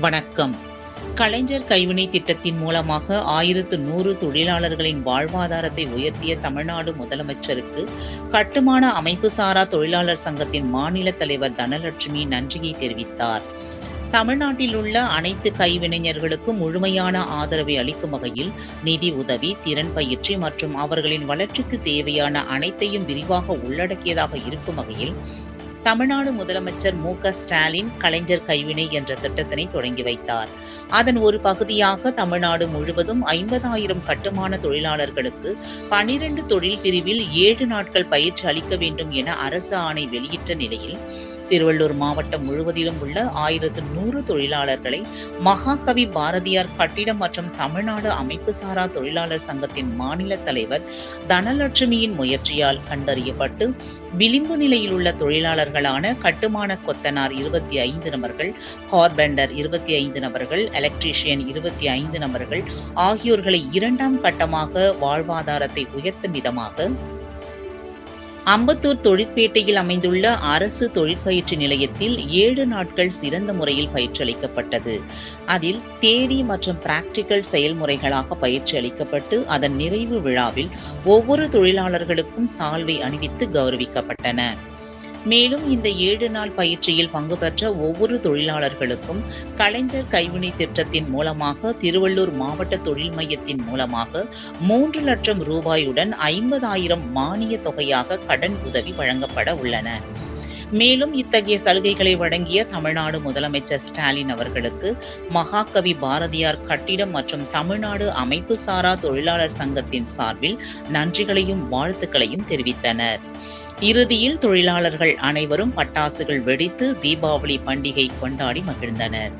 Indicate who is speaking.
Speaker 1: வணக்கம். கலைஞர் கைவினை திட்டத்தின் மூலமாக ஆயிரத்து நூறு தொழிலாளர்களின் வாழ்வாதாரத்தை உயர்த்திய தமிழ்நாடு முதலமைச்சருக்கு கட்டுமான அமைப்பு சாரா தொழிலாளர் சங்கத்தின் மாநில தலைவர் தனலட்சுமி நன்றியை தெரிவித்தார். தமிழ்நாட்டில் உள்ள அனைத்து கைவினைஞர்களுக்கும் முழுமையான ஆதரவை அளிக்கும் வகையில் நிதி உதவி திறன் பயிற்சி மற்றும் அவர்களின் வளர்ச்சிக்கு தேவையான அனைத்தையும் விரிவாக உள்ளடக்கியதாக இருக்கும் வகையில் தமிழ்நாடு முதலமைச்சர் மு க ஸ்டாலின் கலைஞர் கைவினை என்ற திட்டத்தினை தொடங்கி வைத்தார். அதன் ஒரு பகுதியாக தமிழ்நாடு முழுவதும் ஐம்பதாயிரம் கட்டுமான தொழிலாளர்களுக்கு பனிரெண்டு தொழில் பிரிவில் ஏழு நாட்கள் பயிற்சி அளிக்க வேண்டும் என அரசு ஆணை வெளியிட்ட நிலையில் திருவள்ளூர் மாவட்டம் முழுவதிலும் உள்ள ஆயிரத்து நூறு தொழிலாளர்களை மகாகவி பாரதியார் கட்டிடம் மற்றும் தமிழ்நாடு அமைப்பு சாரா தொழிலாளர் சங்கத்தின் மாநில தலைவர் தனலட்சுமியின் முயற்சியால் கண்டறியப்பட்டு விளிம்பு நிலையில் உள்ள தொழிலாளர்களான கட்டுமான கொத்தனார் இருபத்தி ஐந்து நபர்கள் கார்பெண்டர் இருபத்தி ஐந்து நபர்கள் எலக்ட்ரீஷியன் இருபத்தி ஐந்து நபர்கள் ஆகியோர்களை இரண்டாம் கட்டமாக வாழ்வாதாரத்தை உயர்த்தும் விதமாக அம்பத்தூர் தொழிற்பேட்டையில் அமைந்துள்ள அரசு தொழிற்பயிற்சி நிலையத்தில் ஏழு நாட்கள் சிறந்த முறையில் பயிற்சி அளிக்கப்பட்டது அதில் தேதி மற்றும் பிராக்டிக்கல் செயல்முறைகளாக பயிற்சி அளிக்கப்பட்டு அதன் நிறைவு விழாவில் ஒவ்வொரு தொழிலாளர்களுக்கும் சால்வை அணிவித்து கௌரவிக்கப்பட்டன. மேலும் இந்த ஏழு நாள் பயிற்சியில் பங்கு பெற்ற ஒவ்வொரு தொழிலாளர்களுக்கும் கலைஞர் கைவினை திட்டத்தின் மூலமாக திருவள்ளூர் மாவட்ட தொழில் மையத்தின் மூலமாக மூன்று லட்சம் ரூபாயுடன் ஐம்பதாயிரம் மானிய தொகையாக கடன் உதவி வழங்கப்பட உள்ளன. மேலும் இத்தகைய சலுகைகளை வழங்கிய தமிழ்நாடு முதலமைச்சர் ஸ்டாலின் அவர்களுக்கு மகாகவி பாரதியார் கட்டிடம் மற்றும் தமிழ்நாடு அமைப்பு சாரா தொழிலாளர் சங்கத்தின் சார்பில் நன்றிகளையும் வாழ்த்துக்களையும் தெரிவித்தனர். இறுதியில் தொழிலாளர்கள் அனைவரும் பட்டாசுகள் வெடித்து தீபாவளி பண்டிகை கொண்டாடி மகிழ்ந்தனர்.